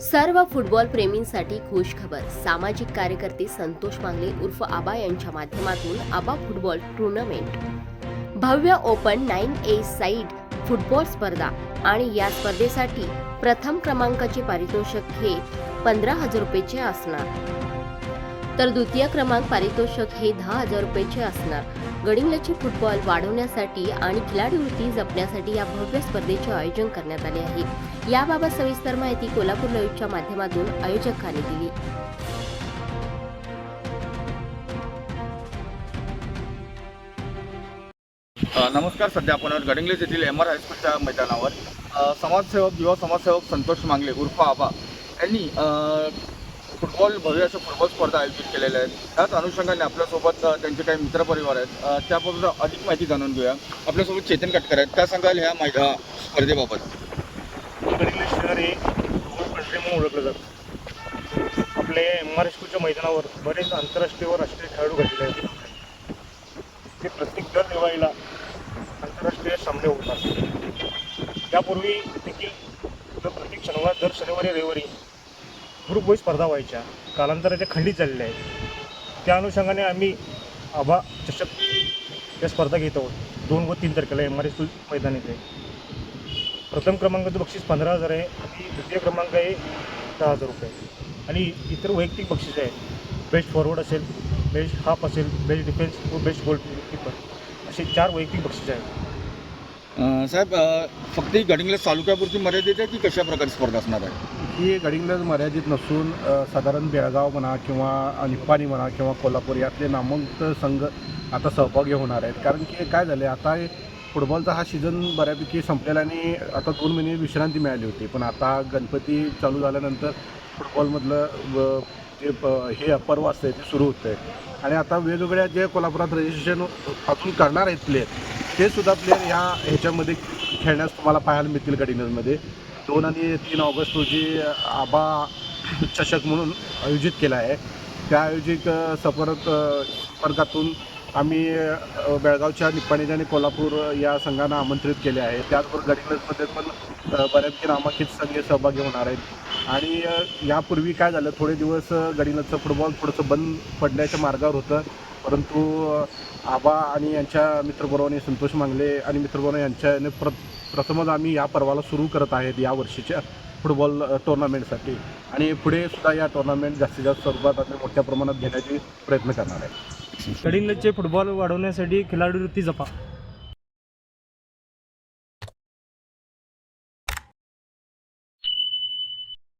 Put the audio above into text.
सर्व फुटबॉल प्रेमींसाठी खुश खबर सामाजिक कार्यकर्ते संतोष मांगले उर्फ आबा यांच्या माध्यमातून आबा फुटबॉल टुर्नामेंट. भव्य open nine a side football स्पर्धा आणि या स्पर्धेसाठी प्रथम क्रमांकाचे पारितोषिक हे पंधरा हजार रुपयेचे असणार. तर द्वितीय क्रमांक पारितोषिक हे दहा हजार रुपयाचे असणार. गडिंग्लजचे फुटबॉल वाढवण्यासाठी आणि खिलाडी वृत्ती जपण्यासाठी या भव्य स्पर्धेचे आयोजन करण्यात आले आहे. याबाबत सविस्तर माहिती कोल्हापूर लाईव्हच्या माध्यमातून आयोजकांनी दिली. नमस्कार सध्या आपण गडिंग्लेज येथील एम आर हायस्कूलच्या मैदानावर. समाजसेवक युवा समाजसेवक संतोष मांगले उर्फ आबा. यांनी फुटबॉल भव्य अशा फुटबॉल स्पर्धा आयोजित केलेल्या आहेत. त्याच अनुषंगाने आपल्यासोबत त्यांचे काही मित्रपरिवार आहेत. त्याबद्दल अधिक माहिती जाणून घेऊया. आपल्यासोबत चेतन कटकर आहेत. त्या सांगाल ह्या माझ्या स्पर्धेबाबत. गडिंग्लज शहर हे फुटबॉल कंट्री म्हणून ओळखलं जातं. आपले एम आर स्कूलच्या मैदानावर बरेच आंतरराष्ट्रीय व राष्ट्रीय खेळाडू घडलेले आहेत. ते प्रत्येक दर दिवाळीला आंतरराष्ट्रीय सामने होतात. त्यापूर्वी देखील प्रत्येक शनिवार दर शनिवारी रविवारी ग्रुप वाईज स्पर्धा व्हायच्या. कालांतराच्या त्या खंडित झालेल्या आहेत. त्या अनुषंगाने आम्ही आभा चषक या स्पर्धा घेत आहोत. दोन व तीन तारखेला एम आर एस मैदान येते प्रथम क्रमांकाचं बक्षीस पंधरा हजार आहे. आणि द्वितीय क्रमांक आहे दहा हजार रुपये. आणि इतर वैयक्तिक बक्षीस आहे. बेस्ट फॉरवर्ड असेल बेस्ट हाफ असेल बेस्ट डिफेन्स व बेस्ट गोल्ड कीपर असे चार वैयक्तिक बक्षीस आहेत. साहेब फक्त ही गडिंग्लज तालुक्यापुरती मर्यादित आहे की कशा प्रकारे स्पर्धा असणार आहे? ही गडिंग्लज मर्यादित नसून साधारण बेळगाव म्हणा किंवा निप्पाणी म्हणा किंवा कोल्हापूर यातले नामवंत संघ आता सहभागी होणार आहेत. कारण की काय झालं आहे आता फुटबॉलचा हा सीझन बऱ्यापैकी संपलेला आणि आता दोन महिने विश्रांती मिळाली होती. पण आता गणपती चालू झाल्यानंतर फुटबॉलमधलं जे प- हे पर्व असतं ते सुरू होतं आहे आणि आता वेगवेगळ्या जे कोल्हापुरात रजिस्ट्रेशन अजून करणार आहेत प्लेयर ते सुद्धा प्लेयर ह्या ह्याच्यामध्ये खेळण्यास तुम्हाला पाहायला मिळतील गडिंग्लजमध्ये. दोन आणि तीन ऑगस्ट रोजी आबा चषक म्हणून आयोजित केला आहे. त्या आयोजित अ, संपर्क संपर्कातून आम्ही बेळगावच्या निप्पाणीच्या आणि कोल्हापूर या संघांना आमंत्रित केले आहे. त्याचबरोबर गडिंग्लजमध्ये पण बऱ्यापैकी नामांकित संघ सहभागी होणार आहेत. आणि यापूर्वी काय झालं थोडे दिवस अ, गडिंग्लजचं फुटबॉल थोडंसं बंद पडण्याच्या मार्गावर होतं. परंतु आबा आणि यांच्या मित्रबरोबर संतोष मांगले आणि मित्रबरोबर यांच्याने प्र प्रथमच आम्ही या पर्वाला सुरू करत आहेत या वर्षीच्या फुटबॉल टोर्नामेंटसाठी आणि पुढे सुद्धा या टोर्नामेंट जास्तीत जास्त स्वरूपात आम्ही मोठ्या प्रमाणात घेण्याचे प्रयत्न करणार आहे. गडिंग्लजचे फुटबॉल वाढवण्यासाठी खिलाडी जपा.